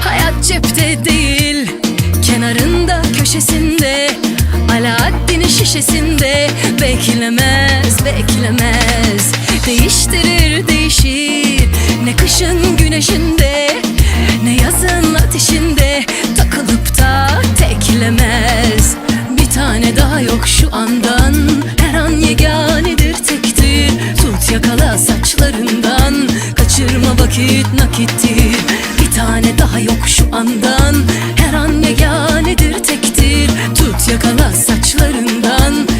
Hayat cepte değil Kenarında köşesinde Alaaddin'in şişesinde. Beklemez beklemez. Değiştirir değişir. Ne kışın güneşinde Ne yazın ateşinde. Takılıp da teklemez. Bir tane daha yok şu andan. Her an yeganedir tektir. Tut yakala saçlarından. Kaçırma vakit nakittir saçlarından